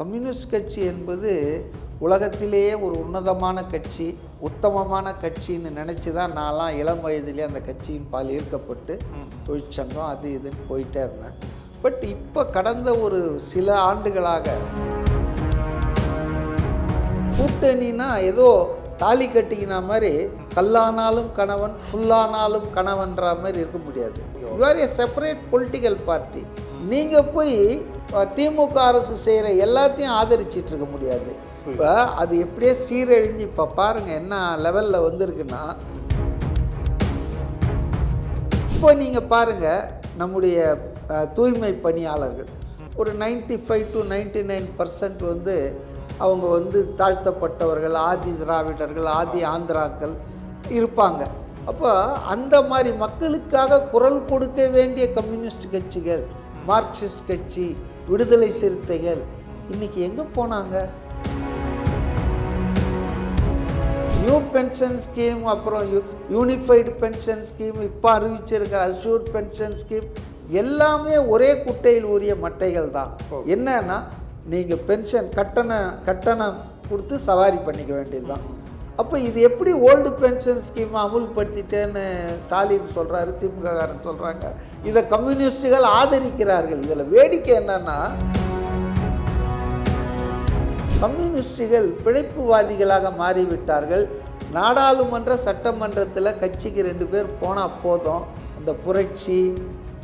Communist கட்சி என்பது உலகத்திலேயே ஒரு உன்னதமான கட்சி உத்தமமான கட்சின்னு நினச்சி தான் நான்லாம் இளம் வயதிலே அந்த கட்சியின் பால் ஈர்க்கப்பட்டு தொழிற்சங்கம் அது இதுன்னு போயிட்டே இருந்தேன். பட் இப்போ கடந்த ஒரு சில ஆண்டுகளாக கூட்டணினா ஏதோ தாலி கட்டிக்கின மாதிரி கல்லானாலும் கணவன் ஃபுல்லானாலும் கணவன்ற மாதிரி இருக்க முடியாது. You are a separate political party நீங்கள் போய் திமுக அரசு செய்கிற எல்லாத்தையும் ஆதரிச்சிட்டு இருக்க முடியாது. இப்போ அது எப்படியே சீரழிஞ்சு இப்போ பாருங்கள் என்ன லெவலில் வந்திருக்குன்னா இப்போ நீங்கள் பாருங்கள் நம்முடைய தூய்மை பணியாளர்கள் ஒரு 95 five to ninety nine percent வந்து அவங்க வந்து தாழ்த்தப்பட்டவர்கள் ஆதி திராவிடர்கள் ஆதி ஆந்திராக்கள் இருப்பாங்க. அப்போ அந்த மாதிரி மக்களுக்காக குரல் கொடுக்க வேண்டிய கம்யூனிஸ்ட் கட்சிகள் மார்க்சிஸ்ட் கட்சி விடுதலை சிறுத்தைகள். இன்னைக்கு எங்கே போனாங்க? நியூ பென்ஷன் ஸ்கீம் அப்புறம் யூ யூனிஃபைடு பென்ஷன் ஸ்கீம் இப்போ அறிவிச்சிருக்கிற அஷ்யூர்ட் பென்ஷன் ஸ்கீம் எல்லாமே ஒரே குட்டையில் உரிய மட்டைகள் தான். என்னன்னா நீங்கள் பென்ஷன் கட்டண கட்டணம் கொடுத்து சவாரி பண்ணிக்க வேண்டியது தான் அப்போ இது எப்படி ஓல்டு பென்ஷன் ஸ்கீம் அமுல்படுத்திட்டேன்னு ஸ்டாலின் சொல்கிறாரு திமுககாரன் சொல்கிறாங்க இதை கம்யூனிஸ்டுகள் ஆதரிக்கிறார்கள். இதில் வேடிக்கை என்னன்னா கம்யூனிஸ்டுகள் பிழைப்புவாதிகளாக மாறிவிட்டார்கள். நாடாளுமன்ற சட்டமன்றத்தில் கட்சிக்கு ரெண்டு பேர் போனால் போதும். அந்த புரட்சி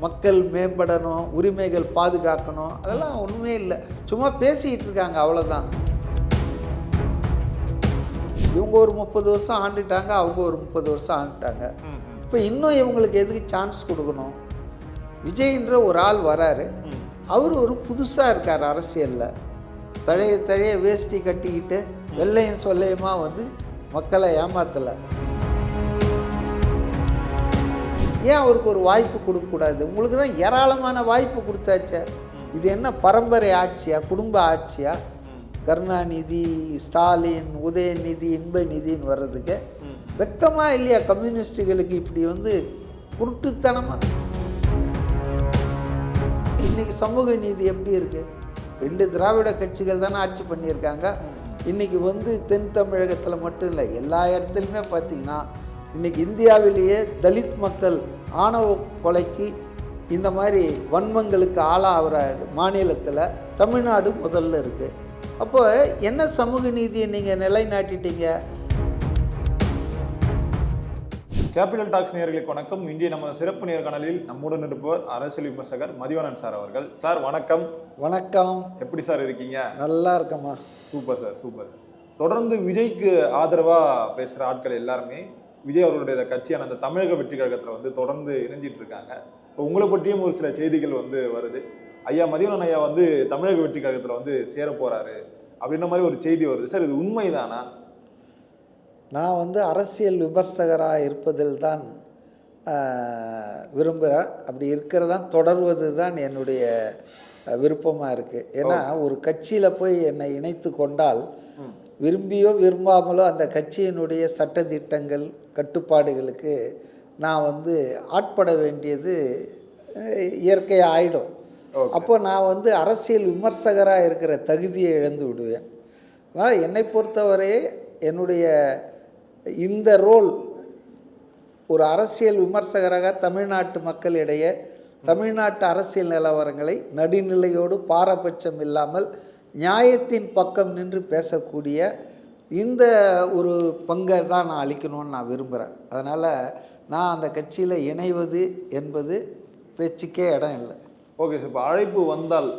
மக்கள் மேம்படணும் உரிமைகள் பாதுகாக்கணும் அதெல்லாம் ஒன்றுமே இல்லை. சும்மா பேசிக்கிட்டு இருக்காங்க அவ்வளோதான் இவங்க ஒரு முப்பது வருஷம் ஆண்டுட்டாங்க அவங்க ஒரு முப்பது வருஷம் ஆண்டுட்டாங்க. இப்போ இன்னும் இவங்களுக்கு எதுக்கு சான்ஸ் கொடுக்கணும்? விஜய்ன்ற ஒரு ஆள் வராரு. அவர் ஒரு புதுசாக இருக்கார் அரசியலில். தழைய தழைய வேஷ்டி கட்டிக்கிட்டு வெள்ளையும் சொல்லையுமா வந்து மக்களை ஏமாத்தலை. ஏன் அவருக்கு ஒரு வாய்ப்பு கொடுக்கக்கூடாது உங்களுக்கு தான் ஏராளமான வாய்ப்பு கொடுத்தாச்சே. இது என்ன பரம்பரை ஆட்சியா குடும்ப ஆட்சியா? கருணாநிதி ஸ்டாலின் உதயநிதி இன்பநிதின்னு வர்றதுக்கு வெக்கமாக இல்லையா? கம்யூனிஸ்டுகளுக்கு இப்படி வந்து குருட்டுத்தனமாக இன்னைக்கு சமூக நீதி எப்படி இருக்கு? ரெண்டு திராவிட கட்சிகள் தானே ஆட்சி பண்ணியிருக்காங்க. இன்னைக்கு வந்து தென் தமிழகத்தில் மட்டும் இல்லை எல்லா இடத்துலையுமே பார்த்தீங்கன்னா இன்னைக்கு இந்தியாவிலேயே தலித் மக்கள் ஆணவ கொலைக்கு இந்த மாதிரி வன்மங்களுக்கு ஆளாகிற மாநிலத்தில் தமிழ்நாடு முதல்ல இருக்குது அப்போ என்ன சமூக நீதியை நீங்கள் நிலைநாட்டிட்டீங்க? கேபிட்டல் டாக்ஸ் நேயர்களுக்கு வணக்கம். இன்றைய நம்ம சிறப்பு நேர்காணலில் நம்முடன் இருப்பவர் அரசியல் விமர்சகர் மதிவானன் சார் அவர்கள். சார் வணக்கம். வணக்கம். எப்படி சார் இருக்கீங்க? நல்லா இருக்கம்மா. Super sir super. தொடர்ந்து விஜய்க்கு ஆதரவா பேசுற ஆட்கள் எல்லாருமே விஜய் அவர்களுடைய கட்சியான அந்த தமிழக வெற்றி கழகத்துல வந்து தொடர்ந்து இணைஞ்சிட்டு இருக்காங்க. இப்போ உங்களை பற்றியும் ஒரு சில செய்திகள் வந்து வருது. ஐயா மதிவானன் ஐயா வந்து தமிழக வெற்றி கழகத்துல வந்து சேர போறாரு அப்படின்ற மாதிரி ஒரு செய்தி வருது. சார் இது உண்மைதானா? நான் வந்து அரசியல் விமர்சகராக இருப்பதில் தான் விரும்புகிறேன் அப்படி இருக்கிறதான் தொடர்வது தான் என்னுடைய விருப்பமாக இருக்குது ஏன்னா ஒரு கட்சியில் போய் என்னை இணைத்து கொண்டால் விரும்பியோ விரும்பாமலோ அந்த கட்சியினுடைய சட்டதிட்டங்கள் கட்டுப்பாடுகளுக்கு நான் வந்து ஆட்பட வேண்டியது இயற்கையாக ஆயிடும் அப்போ நான் வந்து அரசியல் விமர்சகராக இருக்கிற தகுதியை இழந்து விடுவேன். அதனால் என்னை பொறுத்தவரையே என்னுடைய இந்த ரோல் ஒரு அரசியல் விமர்சகராக தமிழ்நாட்டு மக்களிடையே தமிழ்நாட்டு அரசியல் நிலவரங்களை நடுநிலையோடு பாரபட்சம் இல்லாமல் நியாயத்தின் பக்கம் நின்று பேசக்கூடிய இந்த ஒரு பங்கை தான் நான் அளிக்கணும்னு நான் விரும்புகிறேன் அதனால் நான் அந்த கட்சியில் இணைவது என்பது பேச்சுக்கே இடம் இல்லை. ஓகே சார் இப்போ அழைப்பு வந்தால்?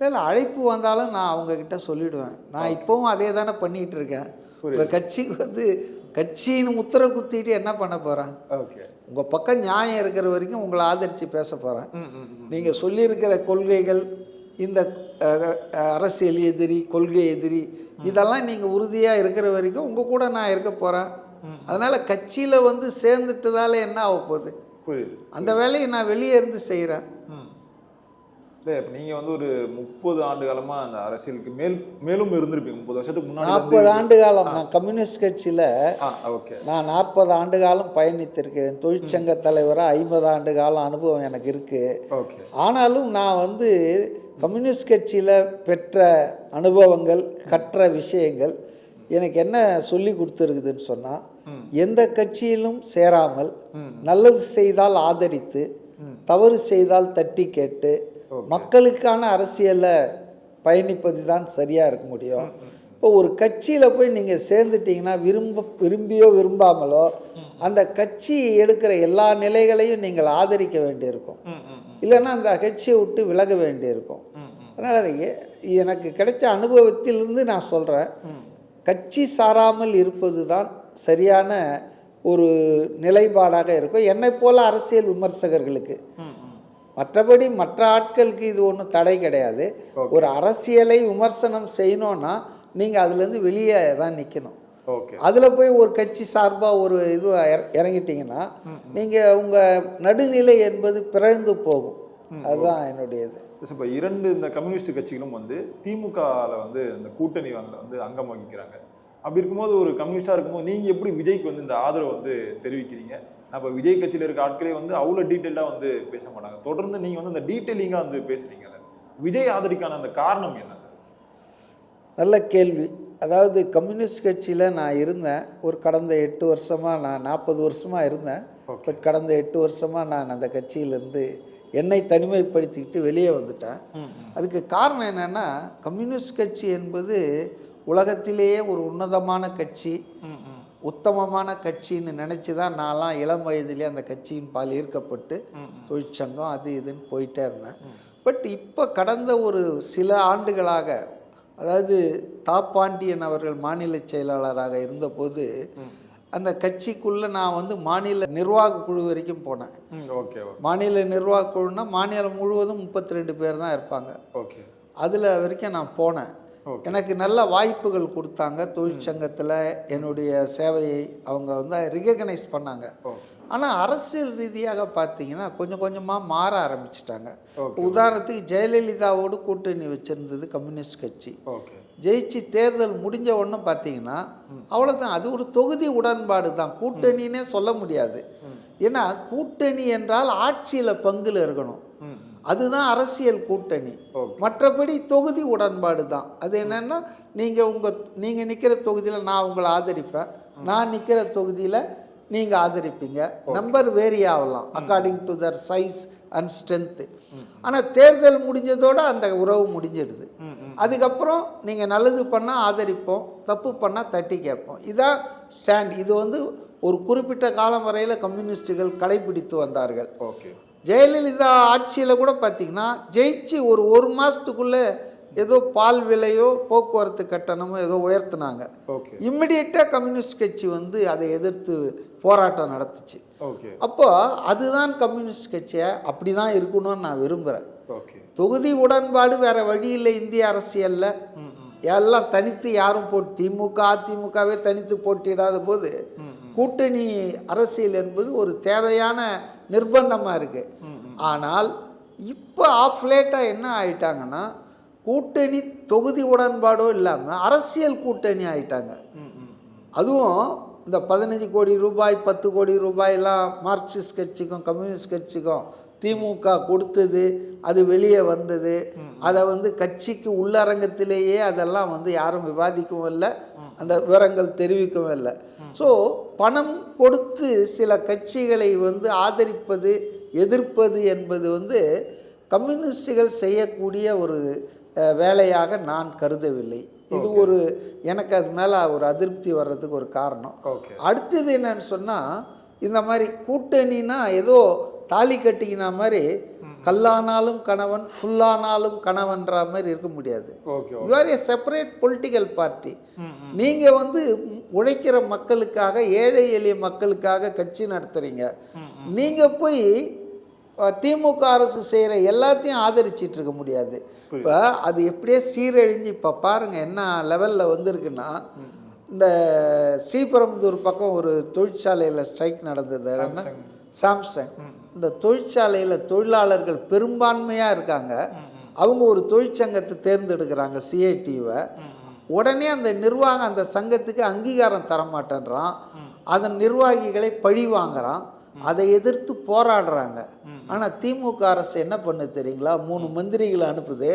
இல்லை அழைப்பு வந்தாலும் நான் அவங்கக்கிட்ட சொல்லிடுவேன். நான் இப்போவும் அதே தானே பண்ணிகிட்டு இருக்கேன் உங்கள் கட்சிக்கு வந்து கட்சின்னு முத்திரை குத்திட்டு என்ன பண்ண போகிறேன் ஓகே உங்கள் பக்கம் நியாயம் இருக்கிற வரைக்கும் உங்களை ஆதரித்து பேச போகிறேன். நீங்கள் சொல்லியிருக்கிற கொள்கைகள் இந்த அரசியல் எதிரி கொள்கை எதிரி இதெல்லாம் நீங்கள் உறுதியாக இருக்கிற வரைக்கும் உங்கள் கூட நான் இருக்க போகிறேன் அதனால் கட்சியில் வந்து சேர்ந்துட்டதால என்ன ஆக போகுது? புரியுது. அந்த வேலையை நான் வெளியே இருந்து செய்கிறேன் இல்லை இப்போ நீங்கள் வந்து ஒரு முப்பது ஆண்டு காலமா அந்த அரசியலுக்கு மேல் மேலும் இருந்திருப்பீங்க. முப்பது வருஷத்துக்கு முன்னாடி நாற்பது ஆண்டு காலம். நான் கம்யூனிஸ்ட் கட்சியில் ஓகே. நான் நாற்பது ஆண்டு காலம் பயணித்திருக்கிறேன் தொழிற்சங்க தலைவராக ஐம்பது ஆண்டு காலம் அனுபவம் எனக்கு இருக்குது ஓகே. ஆனாலும் நான் வந்து கம்யூனிஸ்ட் கட்சியில் பெற்ற அனுபவங்கள் கற்ற விஷயங்கள் எனக்கு என்ன சொல்லி கொடுத்துருக்குதுன்னு சொன்னால் எந்த கட்சியிலும் சேராமல் நல்லது செய்தால் ஆதரித்து தவறு செய்தால் தட்டி கேட்டு மக்களுக்கான அரசியலில் பயணிப்பது தான் சரியாக இருக்க முடியும். இப்போ ஒரு கட்சியில் போய் நீங்கள் சேர்ந்துட்டீங்கன்னா விரும்ப விரும்பியோ விரும்பாமலோ அந்த கட்சி எடுக்கிற எல்லா நிலைகளையும் நீங்கள் ஆதரிக்க வேண்டியிருக்கும். இல்லைன்னா அந்த கட்சியை விட்டு விலக வேண்டியிருக்கும். அதனால் எனக்கு கிடைச்ச அனுபவத்திலிருந்து நான் சொல்கிறேன் கட்சி சாராமல் இருப்பது தான் சரியான ஒரு நிலைப்பாடாக இருக்கும். என்னை போல அரசியல் விமர்சகர்களுக்கு மற்றபடி மற்ற ஆட்களுக்கு இது ஒன்றும் தடை கிடையாது. ஒரு அரசியலை விமர்சனம் செய்யணும்னா நீங்கள் அதுலேருந்து வெளியே தான் நிற்கணும் அதில் போய் ஒரு கட்சி சார்பாக ஒரு இது இற- இறங்கிட்டீங்கன்னா நீங்கள் உங்கள் நடுநிலை என்பது பிறழ்ந்து போகும். அதுதான் என்னுடையது. இப்போ இரண்டு இந்த கம்யூனிஸ்ட் கட்சிகளும் வந்து திமுகவில் வந்து இந்த கூட்டணி வந்து வந்து அங்கம் வகிக்கிறாங்க. அப்படி இருக்கும்போது ஒரு கம்யூனிஸ்டாக இருக்கும்போது நீங்கள் எப்படி விஜய்க்கு வந்து இந்த ஆதரவு வந்து தெரிவிக்கிறீங்க? அப்போ விஜய் கட்சியில் இருக்க ஆட்களே வந்து அவ்வளோ டீட்டெயிலாக வந்து பேச மாட்டாங்க. தொடர்ந்து நீங்கள் வந்து இந்த டீட்டெயிலிங்காக வந்து பேசுறீங்கல்ல விஜய் ஆதரிக்கான அந்த காரணம் என்ன சார்? நல்ல கேள்வி. அதாவது கம்யூனிஸ்ட் கட்சியில் நான் இருந்தேன். ஒரு கடந்த எட்டு வருஷமாக நான் நாற்பது வருஷமாக இருந்தேன். பட் கடந்த எட்டு வருஷமாக நான் அந்த கட்சியிலேருந்து என்னை தனிமைப்படுத்திக்கிட்டு வெளியே வந்துட்டேன். அதுக்கு காரணம் என்னென்னா கம்யூனிஸ்ட் கட்சி என்பது உலகத்திலேயே ஒரு உன்னதமான கட்சி. உத்தமமான கட்சின்னு நினச்சி தான் நான்லாம் இளம் வயதிலே அந்த கட்சியின் பால் ஈர்க்கப்பட்டு தொழிற்சங்கம் அது இதுன்னு போயிட்டே இருந்தேன். பட் இப்போ கடந்த ஒரு சில ஆண்டுகளாக அதாவது தாப்பாண்டியன் அவர்கள் மாநில செயலாளராக இருந்தபோது அந்த கட்சிக்குள்ளே நான் வந்து மாநில நிர்வாக குழு வரைக்கும் போனேன். ஓகே மாநில நிர்வாக குழுனா மாநிலம் முழுவதும் முப்பத்தி ரெண்டு பேர் தான் இருப்பாங்க. ஓகே. அதில் வரைக்கும் நான் போனேன். எனக்கு நல்ல வாய்ப்புகள் கொடுத்தாங்க தொழிற்சங்கத்தில் என்னுடைய சேவையை அவங்க வந்து ரிகக்னைஸ் பண்ணாங்க. ஆனால் அரசியல் ரீதியாக பார்த்தீங்கன்னா கொஞ்சம் கொஞ்சமாக மாற ஆரம்பிச்சிட்டாங்க. உதாரணத்துக்கு ஜெயலலிதாவோடு கூட்டணி வச்சிருந்தது கம்யூனிஸ்ட் கட்சி. ஜெயிச்சு தேர்தல் முடிஞ்ச உடனே பார்த்தீங்கன்னா அவ்வளோதான் அது ஒரு தொகுதி உடன்பாடு தான். கூட்டணின்னே சொல்ல முடியாது. ஏன்னா கூட்டணி என்றால் ஆட்சியில் பங்குல இருக்கணும். அதுதான் அரசியல் கூட்டணி. மற்றபடி தொகுதி உடன்பாடு தான் அது என்னன்னா நீங்கள் உங்கள் நீங்கள் நிற்கிற தொகுதியில் நான் உங்களை ஆதரிப்பேன். நான் நிற்கிற தொகுதியில் நீங்கள் ஆதரிப்பீங்க. நம்பர் வேரி ஆகலாம் according to their size and strength ஆனால் தேர்தல் முடிஞ்சதோட அந்த உறவு முடிஞ்சிடுது. அதுக்கப்புறம் நீங்கள் நல்லது பண்ணால் ஆதரிப்போம் தப்பு பண்ணால் தட்டி கேட்போம். இதான் ஸ்டாண்ட் இது வந்து ஒரு குறிப்பிட்ட காலம் வரையில் கம்யூனிஸ்டுகள் கடைபிடித்து வந்தார்கள். ஓகே. ஜெயலலிதா ஆட்சியில் கூட பார்த்தீங்கன்னா ஜெயிச்சு ஒரு ஒரு மாதத்துக்குள்ளே ஏதோ பால் விலையோ போக்குவரத்து கட்டணமோ ஏதோ உயர்த்தினாங்க. ஓகே. இம்மிடியட்டாக கம்யூனிஸ்ட் கட்சி வந்து அதை எதிர்த்து போராட்டம் நடத்துச்சு. ஓகே. அப்போ அதுதான் கம்யூனிஸ்ட் கட்சியை அப்படி தான் இருக்கணும்னு நான் விரும்புகிறேன் ஓகே. தொகுதி உடன்பாடு வேற வழி இல்லை இந்திய அரசியலில். எல்லாம் தனித்து யாரும் போட்டு திமுக அதிமுகவே தனித்து போட்டியிடாத போது கூட்டணி அரசியல் என்பது ஒரு தேவையான நிர்பந்தமாக இருக்குது ஆனால் இப்போ ஆஃப் லேட்டாக என்ன ஆயிட்டாங்கன்னா கூட்டணி தொகுதி உடன்பாடோ இல்லாமல் அரசியல் கூட்டணி ஆயிட்டாங்க. அதுவும் இந்த பதினஞ்சு கோடி ரூபாய் பத்து கோடி ரூபாயெல்லாம் மார்க்சிஸ்ட் கட்சிக்கும் கம்யூனிஸ்ட் கட்சிக்கும் திமுக கொடுத்தது அது வெளியே வந்தது. அதை வந்து கட்சிக்கு உள்ளரங்கத்திலேயே அதெல்லாம் வந்து யாரும் விவாதிக்கவும் இல்லை. அந்த விவரங்கள் தெரிவிக்கவும் இல்லை. ஸோ பணம் கொடுத்து சில கட்சிகளை வந்து ஆதரிப்பது எதிர்ப்பது என்பது வந்து கம்யூனிஸ்டுகள் செய்யக்கூடிய ஒரு வேலையாக நான் கருதவில்லை. இது ஒரு எனக்கு அது மேலே ஒரு அதிருப்தி வர்றதுக்கு ஒரு காரணம். அடுத்தது என்னன்னு சொன்னால் இந்த மாதிரி கூட்டணினா ஏதோ தாலி கட்டிக்கின மாதிரி கல்லானாலும் கணவன் ஃபுல்லானாலும் கணவன்ற மாதிரி இருக்க முடியாது. You are a separate political party நீங்கள் வந்து உழைக்கிற மக்களுக்காக ஏழை எளிய மக்களுக்காக கட்சி நடத்துகிறீங்க நீங்கள் போய் திமுக அரசு செய்கிற எல்லாத்தையும் ஆதரிச்சிட்டு இருக்க முடியாது. இப்போ அது எப்படியே சீரழிஞ்சு இப்போ பாருங்கள் என்ன லெவலில் வந்திருக்குன்னா இந்த ஸ்ரீபெரும்புதூர் பக்கம் ஒரு தொழிற்சாலையில் ஸ்ட்ரைக் நடந்தது. சாம்சங் இந்த தொழிற்சாலையில் தொழிலாளர்கள் பெரும்பான்மையாக இருக்காங்க. அவங்க ஒரு தொழிற்சங்கத்தை தேர்ந்தெடுக்கிறாங்க சிஐடிவை உடனே அந்த நிர்வாகம் அந்த சங்கத்துக்கு அங்கீகாரம் தரமாட்டேன்றான். அதன் நிர்வாகிகளை பழி வாங்குறான். அதை எதிர்த்து போராடுறாங்க. ஆனால் திமுக அரசு என்ன பண்ணு தெரியுங்களா? மூணு மந்திரிகளை அனுப்புது.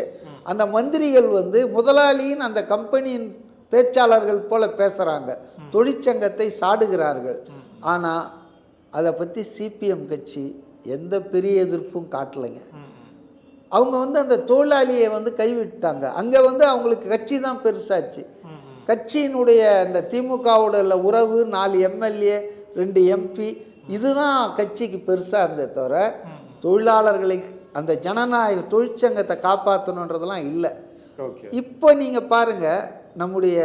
அந்த மந்திரிகள் வந்து முதலாளியின் அந்த கம்பெனியின் பேச்சாளர்கள் போல பேசுகிறாங்க தொழிற்சங்கத்தை சாடுகிறார்கள். ஆனால் அதை பற்றி சிபிஎம் கட்சி எந்த பெரிய எதிர்ப்பும் காட்டலைங்க. அவங்க வந்து அந்த தொழிலாளியை வந்து கைவிட்டாங்க. அங்கே வந்து அவங்களுக்கு கட்சி தான் பெருசாச்சு. கட்சியினுடைய அந்த திமுகவோட உறவு நாலு எம்எல்ஏ ரெண்டு எம்பி இதுதான் கட்சிக்கு பெருசாக இருந்தே தவிர தொழிலாளர்களை அந்த ஜனநாயக தொழிற்சங்கத்தை காப்பாற்றணுன்றதெல்லாம் இல்லை. இப்போ நீங்கள் பாருங்க நம்முடைய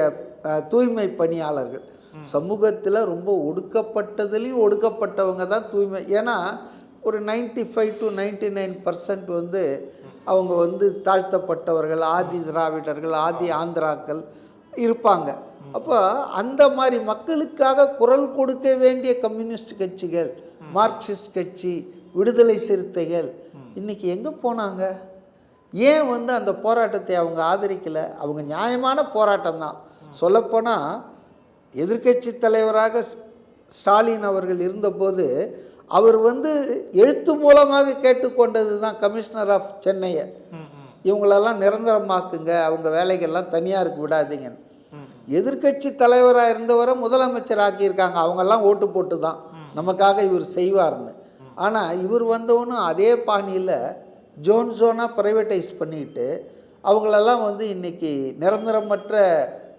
தூய்மை பணியாளர்கள். சமூகத்தில் ரொம்ப ஒடுக்கப்பட்டதுலேயும் ஒடுக்கப்பட்டவங்க தான் தூய்மை. ஏன்னா ஒரு 95 five to ninety nine percent வந்து அவங்க வந்து தாழ்த்தப்பட்டவர்கள் ஆதி திராவிடர்கள் ஆதி ஆந்திராக்கள் இருப்பாங்க. அப்போ அந்த மாதிரி மக்களுக்காக குரல் கொடுக்க வேண்டிய கம்யூனிஸ்ட் கட்சிகள் மார்க்சிஸ்ட் கட்சி விடுதலை சிறுத்தைகள் இன்னைக்கு எங்கே போனாங்க? ஏன் வந்து அந்த போராட்டத்தை அவங்க ஆதரிக்கலை? அவங்க நியாயமான போராட்டம் தான். சொல்லப்போனால் எதிர்க்கட்சி தலைவராக ஸ்- ஸ்டாலின் அவர்கள் இருந்தபோது அவர் வந்து எழுத்து மூலமாக கேட்டுக்கொண்டது தான் கமிஷனர் ஆஃப் சென்னையை. இவங்களெல்லாம் நிரந்தரமாக்குங்க அவங்க வேலைகள்லாம் தனியாருக்கு விடாதீங்கன்னு. எதிர்க்கட்சி தலைவராக இருந்தவரை முதலமைச்சர் ஆக்கியிருக்காங்க அவங்கெல்லாம் ஓட்டு போட்டு தான் நமக்காக இவர் செய்வார்னு. ஆனால் இவர் வந்தவனும் அதே பாணியில் ஜோன் ஜோனாக ப்ரைவேட்டைஸ் பண்ணிட்டு அவங்களெல்லாம் வந்து இன்னைக்கு நிரந்தரமற்ற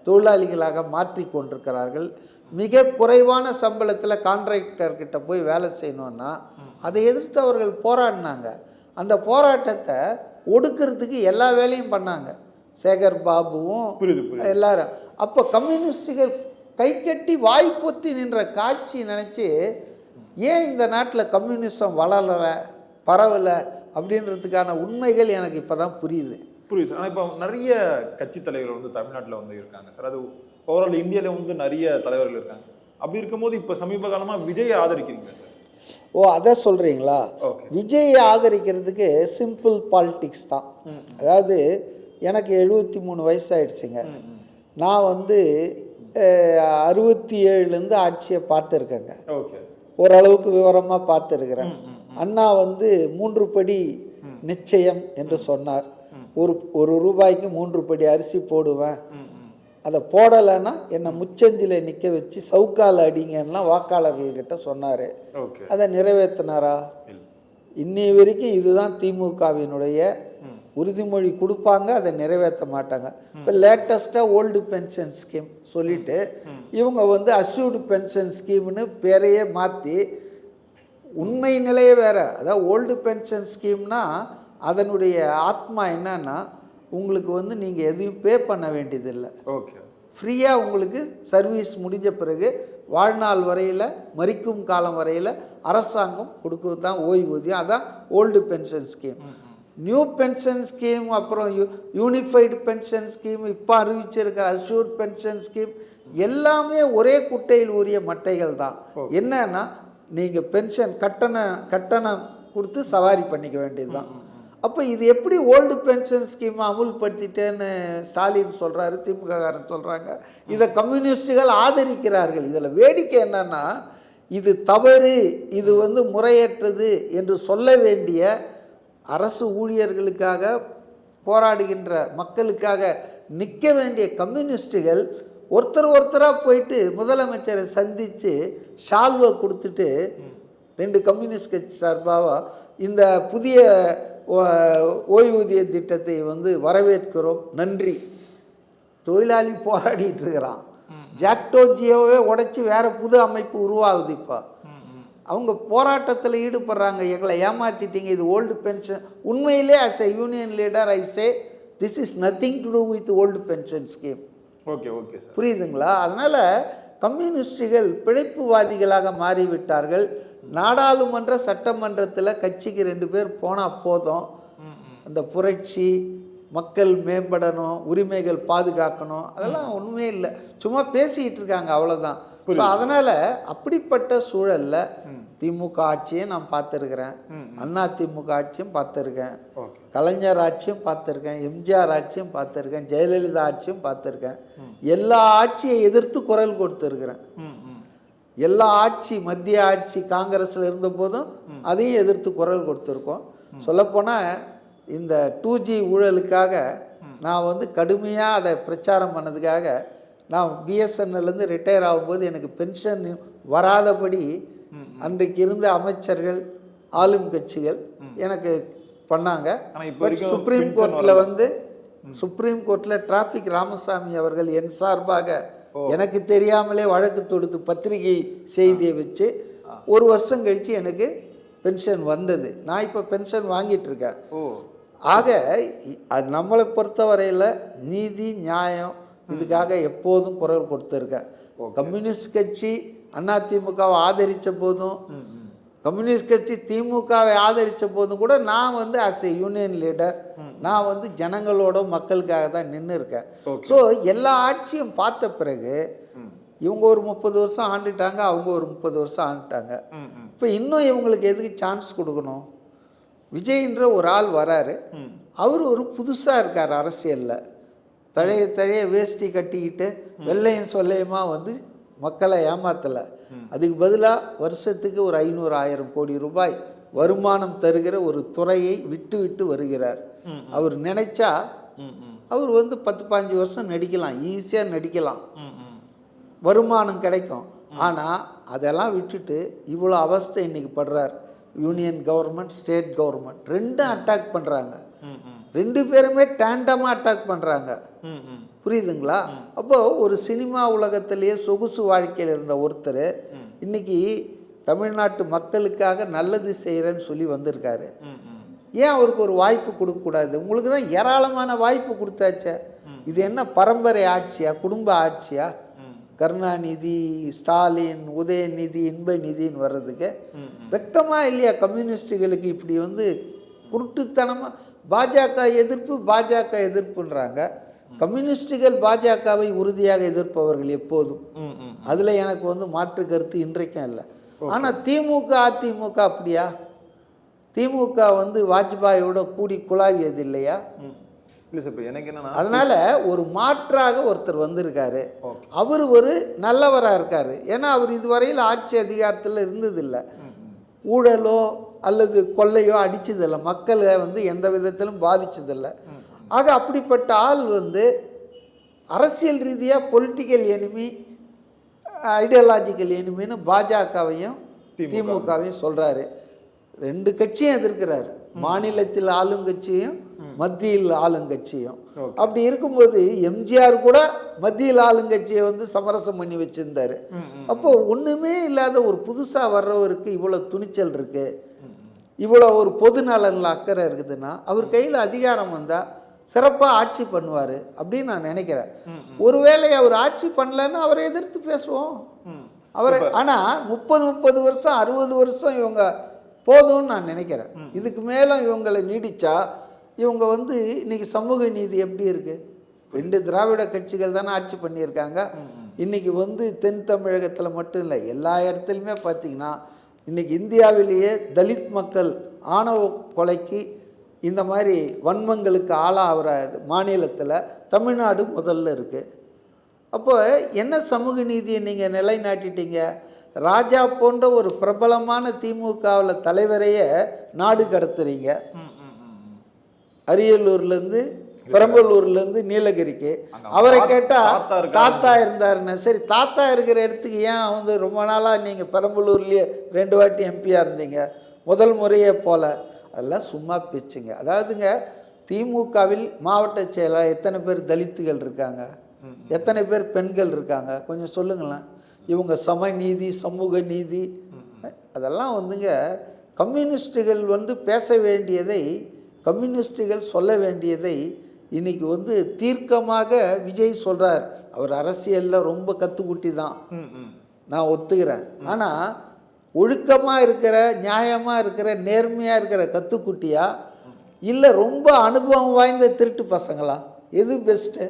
தொழிலாளிகளாக மாற்றி கொண்டிருக்கிறார்கள் மிக குறைவான சம்பளத்தில் கான்ட்ராக்டர்கிட்ட போய் வேலை செய்யணும்னா அதை எதிர்த்து அவர்கள் போராடினாங்க. அந்த போராட்டத்தை ஒடுக்கிறதுக்கு எல்லா வேலையும் பண்ணாங்க. சேகர் பாபுவும் எல்லாரும். அப்போ கம்யூனிஸ்டுகள் கை கட்டி வாய் பொத்தி நின்ற காட்சி நினச்சி ஏன் இந்த நாட்டில் கம்யூனிசம் வளரலை பரவலை அப்படின்றதுக்கான உண்மைகள் எனக்கு இப்போ தான் புரியுது. புரியுது. ஆனால் இப்போ நிறைய கட்சி தலைவர்கள் வந்து தமிழ்நாட்டில் வந்து இருக்காங்க. சார் அது ஓவரால் இந்தியாவில் வந்து நிறைய தலைவர்கள் இருக்காங்க. அப்படி இருக்கும்போது இப்போ சமீப காலமாக விஜய் ஆதரிக்கிறீங்க சார் ஓ அதை சொல்கிறீங்களா விஜய் ஆதரிக்கிறதுக்கு சிம்பிள் பாலிடிக்ஸ் தான். அதாவது எனக்கு எழுபத்தி மூணு வயசு ஆயிடுச்சுங்க நான் வந்து அறுபத்தி ஏழுலேருந்து ஆட்சியை பார்த்துருக்கேங்க. ஓரளவுக்கு விவரமாக பார்த்துருக்கிறேன். அண்ணா வந்து மூன்று படி நிச்சயம் என்று சொன்னார். ஒரு ஒரு ரூபாய்க்கு மூன்று படி அரிசி போடுவேன். அதை போடலைன்னா என்னை முச்சந்தில நிற்க வச்சு சவுக்கால் அடிங்கன்னா வாக்காளர்கள்கிட்ட சொன்னார். அதை நிறைவேற்றினாரா இன்னி வரைக்கும் இதுதான் திமுகவினுடைய உறுதிமொழி கொடுப்பாங்க அதை நிறைவேற்ற மாட்டாங்க. இப்போ லேட்டஸ்ட்டாக ஓல்டு பென்ஷன் ஸ்கீம் சொல்லிட்டு இவங்க வந்து அஷ்யூர்டு பென்ஷன் ஸ்கீம்னு பேரையே மாற்றி உண்மை நிலையே வேற. அதாவது ஓல்டு பென்ஷன் ஸ்கீம்னா அதனுடைய ஆத்மா என்னன்னா உங்களுக்கு வந்து நீங்கள் எதையும் பே பண்ண வேண்டியதில்லை. ஓகே ஃப்ரீயாக உங்களுக்கு சர்வீஸ் முடிஞ்ச பிறகு வாழ்நாள் வரையில் மரிக்கும் காலம் வரையில் அரசாங்கம் கொடுக்குறது தான் ஓய்வூதியம். அதான் old pension scheme new pension scheme அப்புறம் யூ யூனிஃபைடு பென்ஷன் ஸ்கீம் இப்போ அறிவிச்சிருக்கிற அஷ்யூர்ட் பென்ஷன் ஸ்கீம் எல்லாமே ஒரே குட்டையில் உரிய மட்டைகள் தான். என்னன்னா நீங்கள் பென்ஷன் கட்டண கட்டணம் கொடுத்து சவாரி பண்ணிக்க வேண்டியது தான். அப்போ இது எப்படி ஓல்டு பென்ஷன் ஸ்கீம் அமுல்படுத்திட்டேன்னு ஸ்டாலின் சொல்கிறாரு திமுககாரன் சொல்கிறாங்க இதை கம்யூனிஸ்டுகள் ஆதரிக்கிறார்கள். இதில் வேடிக்கை என்னன்னா இது தவறு இது வந்து முறையற்றது என்று சொல்ல வேண்டிய அரசு ஊழியர்களுக்காக போராடுகின்ற மக்களுக்காக நிற்க வேண்டிய கம்யூனிஸ்டுகள் ஒருத்தர் ஒருத்தராக போயிட்டு முதலமைச்சரை சந்தித்து ஷால்வை கொடுத்துட்டு ரெண்டு கம்யூனிஸ்ட் கட்சி சார்பாக இந்த புதிய ஓய்வூதிய திட்டத்தை வந்து வரவேற்கிறோம். நன்றி. தொழிலாளி போராடிட்டு இருக்கிறான். ஜாக்டோ ஜியோவே உடைச்சி வேற புது அமைப்பு உருவாகுது இப்போ. அவங்க போராட்டத்தில் ஈடுபடுறாங்க. எங்களை ஏமாத்திட்டீங்க. இது ஓல்டு பென்ஷன் உண்மையிலே as a union leader I say this is nothing to do with old pension scheme okay okay புரியுதுங்களா? அதனால் கம்யூனிஸ்டுகள் பிழைப்புவாதிகளாக மாறிவிட்டார்கள். நாடாளுமன்ற சட்டமன்றத்தில் கட்சிக்கு ரெண்டு பேர் போனால் போதும். அந்த புரட்சி மக்கள் மேம்படணும் உரிமைகள் பாதுகாக்கணும் அதெல்லாம் ஒன்றுமே இல்லை. சும்மா பேசிக்கிட்டு இருக்காங்க அவ்வளோதான் ஸோ அதனால் அப்படிப்பட்ட சூழலில் திமுக ஆட்சியை நான் பார்த்துருக்கிறேன். அண்ணா திமுக ஆட்சியும் பார்த்துருக்கேன். கலைஞர் ஆட்சியும் பார்த்துருக்கேன். எம்ஜிஆர் ஆட்சியும் பார்த்துருக்கேன். ஜெயலலிதா ஆட்சியும் பார்த்துருக்கேன். எல்லா ஆட்சியை எதிர்த்து குரல் கொடுத்துருக்கிறேன். எல்லா ஆட்சி மத்திய ஆட்சி காங்கிரஸில் இருந்த போதும் அதையும் எதிர்த்து குரல் கொடுத்துருக்கோம். சொல்லப்போனால் இந்த டூ ஜி ஊழலுக்காக நான் வந்து கடுமையாக அதை பிரச்சாரம் பண்ணதுக்காக நான் பிஎஸ்என்எல்லேருந்து ரிட்டையர் ஆகும்போது எனக்கு பென்ஷன் வராதபடி அன்றைக்கு இருந்த அமைச்சர்கள் ஆளும் கட்சிகள் எனக்கு பண்ணாங்க. பட் சுப்ரீம் கோர்ட்டில். வந்து சுப்ரீம் கோர்ட்டில் டிராஃபிக் ராமசாமி அவர்கள் என் சார்பாக எனக்கு தெரியாமலே வழக்கு தொடுத்து பத்திரிகை செய்தியை வச்சு ஒரு வருஷம் கழித்து எனக்கு பென்ஷன் வந்தது. நான் இப்போ பென்ஷன் வாங்கிட்டு இருக்கேன். ஆக அது நம்மளை பொறுத்தவரையில் நீதி நியாயம் இதுக்காக எப்போதும் குரல் கொடுத்துருக்கேன். கம்யூனிஸ்ட் கட்சி அதிமுகவை ஆதரித்த போதும். கம்யூனிஸ்ட் கட்சி திமுகவை ஆதரித்த போதும் கூட நான் வந்து ஆஸ் எ யூனியன் லீடர் நான் வந்து ஜனங்களோட மக்களுக்காக தான் நின்று இருக்கேன். ஸோ எல்லா ஆட்சியும் பார்த்த பிறகு. இவங்க ஒரு முப்பது வருஷம் ஆண்டுட்டாங்க அவங்க ஒரு முப்பது வருஷம் ஆண்டுட்டாங்க. இப்போ இன்னும் இவங்களுக்கு எதுக்கு சான்ஸ் கொடுக்கணும் விஜய்ன்ற ஒரு ஆள் வராரு. அவர் ஒரு புதுசாக இருக்கார் அரசியலில் தழைய தழைய வேஷ்டி கட்டிக்கிட்டு வெள்ளையும் சொல்லையுமா வந்து மக்களை ஏமாத்தலை. அதுக்கு பதிலாக வருஷத்துக்கு ஒரு ஐநூறு ஆயிரம் கோடி ரூபாய் வருமானம் தருகிற ஒரு துறையை விட்டு விட்டு வருகிறார். அவர் நினைச்சா. அவர் வந்து பத்து பாஞ்சு வருஷம் நடிக்கலாம். ஈஸியாக நடிக்கலாம். வருமானம் கிடைக்கும். ஆனால் அதெல்லாம் விட்டுட்டு இவ்வளோ அவஸ்தை இன்னைக்கு படுறார். Union government state government. ரெண்டும் அட்டாக் பண்ணுறாங்க. ரெண்டு பேருமே டேண்டமாக அட்டாக் பண்ணுறாங்க. புரியுதுங்களா? அப்போ ஒரு சினிமா உலகத்திலேயே சொகுசு வாழ்க்கையில் இருந்த ஒருத்தர் இன்னைக்கு தமிழ்நாட்டு மக்களுக்காக நல்லது செய்கிறேன்னு சொல்லி வந்திருக்காரு. ஏன் அவருக்கு ஒரு வாய்ப்பு கொடுக்கக்கூடாது உங்களுக்கு தான் ஏராளமான வாய்ப்பு கொடுத்தாச்சே. இது என்ன பரம்பரை ஆட்சியா? குடும்ப ஆட்சியா. கருணாநிதி ஸ்டாலின் உதயநிதி இன்பநிதின்னு வர்றதுக்கு வெக்கமா இல்லையா? கம்யூனிஸ்டுகளுக்கு இப்படி வந்து குருட்டுத்தனமாக பாஜக எதிர்ப்பு பாஜக எதிர்ப்புன்றாங்க. கம்யூனிஸ்டுகள் பாஜகவை உறுதியாக எதிர்ப்பவர்கள் எப்போதும். அதில் எனக்கு வந்து மாற்று கருத்து இன்றைக்கும் இல்லை. ஆனால் திமுக அதிமுக அப்படியா? திமுக வந்து வாஜ்பாயோட கூடி குழாவியது இல்லையா. இல்ல சார் இப்போ எனக்கு என்னன்னா அதனால ஒரு மாற்றாக ஒருத்தர் வந்திருக்காரு. அவர் ஒரு நல்லவராக இருக்காரு. ஏன்னா அவர் இதுவரையில் ஆட்சி அதிகாரத்தில் இருந்ததில்லை. ஊழலோ அல்லது கொள்ளையோ அடிச்சதில்லை. மக்களை வந்து எந்த விதத்திலும் பாதிச்சதில்லை. ஆக அப்படிப்பட்ட ஆள் வந்து அரசியல் ரீதியாக பொலிட்டிக்கல் எனிமி ஐடியாலஜிக்கல் எனிமின்னு பாஜகவையும் திமுகவையும். சொல்கிறாரு ரெண்டு கட்சியும் எதிர்க்கிறாரு. மாநிலத்தில் ஆளுங்கட்சியும் மத்தியில் ஆளுங்கட்சியும். அப்படி இருக்கும்போது எம்ஜிஆர் கூட மத்தியில் ஆளுங்கட்சியை வந்து சமரசம் பண்ணி வச்சிருந்தாரு. அப்போ ஒண்ணுமே இல்லாத ஒரு புதுசா வர்றவருக்கு இவ்வளவு துணிச்சல் இருக்கு. இவ்வளோ ஒரு பொது நலனில் அக்கறை இருக்குதுன்னா அவர் கையில் அதிகாரம் வந்தா சிறப்பா ஆட்சி பண்ணுவார் அப்படின்னு நான் நினைக்கிறேன். ஒருவேளை அவர் ஆட்சி பண்ணலன்னா அவரை எதிர்த்து பேசுவோம். அவரை ஆனா முப்பது முப்பது வருஷம் அறுபது வருஷம் இவங்க போதும்னு நான் நினைக்கிறேன். இதுக்கு மேலே இவங்களை நீடிச்சா இவங்க வந்து இன்னைக்கு சமூக நீதி எப்படி இருக்கு? ரெண்டு திராவிட கட்சிகள் தானே ஆட்சி பண்ணியிருக்காங்க. இன்னைக்கு வந்து தென் தமிழகத்தில் மட்டும் இல்லை எல்லா இடத்துலையுமே பார்த்தீங்கன்னா இன்னைக்கு இந்தியாவிலேயே தலித் மக்கள் ஆணவ கொலைக்கு இந்த மாதிரி வன்மங்களுக்கு ஆளாகிற மாநிலத்தில் தமிழ்நாடு முதல்ல இருக்குது அப்போ என்ன சமூக நீதியை நீங்கள் நிலைநாட்டிட்டீங்க? ராஜா போன்ற ஒரு பிரபலமான திமுகவில் தலைவரையே நாடு கடத்துறீங்க. அரியலூர்லேருந்து பெரம்பலூர்லேருந்து நீலகிரிக்கு. அவரை கேட்டால். தாத்தா இருந்தாருன்னு சரி தாத்தா இருக்கிற இடத்துக்கு ஏன் வந்து ரொம்ப நாளாக நீங்கள் பெரம்பலூர்லேயே ரெண்டு வாட்டி எம்பியாக இருந்தீங்க? முதல் முறையே போல. அதெல்லாம் சும்மா பேச்சுங்க. அதாவதுங்க திமுகவில் மாவட்ட செயலாளர் எத்தனை பேர் தலித்துகள் இருக்காங்க? எத்தனை பேர் பெண்கள் இருக்காங்க? கொஞ்சம் சொல்லுங்களேன். இவங்க சமநீதி சமூக நீதி. அதெல்லாம் வந்துங்க கம்யூனிஸ்டுகள் வந்து பேச வேண்டியதை கம்யூனிஸ்டுகள் சொல்ல வேண்டியதை இன்னைக்கு வந்து தீர்க்கமாக விஜய் சொல்றார். அவர் அரசியலில் ரொம்ப கத்துக்குட்டி தான். நான் ஒத்துக்கிறேன். ஆனால் ஒழுக்கமாக இருக்கிற நியாயமாக இருக்கிற நேர்மையாக இருக்கிற கத்துக்குட்டியா? இல்லை ரொம்ப அனுபவம் வாய்ந்த திருட்டு பசங்களா? எது பெஸ்ட்டு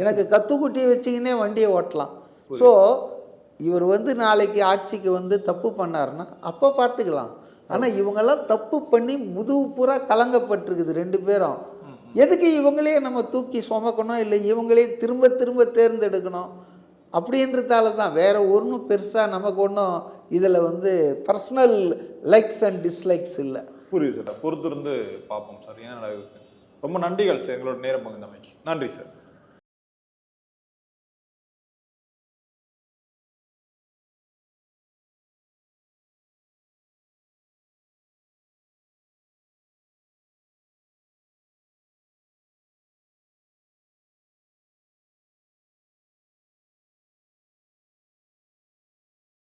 எனக்கு கத்துக்குட்டியை வச்சுக்கினே வண்டியை ஓட்டலாம். ஸோ இவர் வந்து நாளைக்கு ஆட்சிக்கு வந்து தப்பு பண்ணாருன்னா அப்போ பார்த்துக்கலாம். ஆனால் இவங்கெல்லாம் தப்பு பண்ணி முதுகு பூரா கலங்கப்பட்டிருக்குது ரெண்டு பேரும். எதுக்கு இவங்களே நம்ம தூக்கி சுமக்கணும்? இல்லை இவங்களே திரும்ப திரும்ப தேர்ந்தெடுக்கணும்? அப்படின்றதால தான் வேறு ஒன்றும் பெருசாக நமக்கு ஒன்றும் இதில் வந்து பர்சனல் லைக்ஸ் அண்ட் டிஸ்லைக்ஸ் இல்லை. புரியுது சார் பொறுத்திருந்து பார்ப்போம் சார் ஏன் நடக்குது ரொம்ப நன்றிகள் சார் எங்களோட நேரம் பகிர்ந்தமைக்கு நன்றி சார்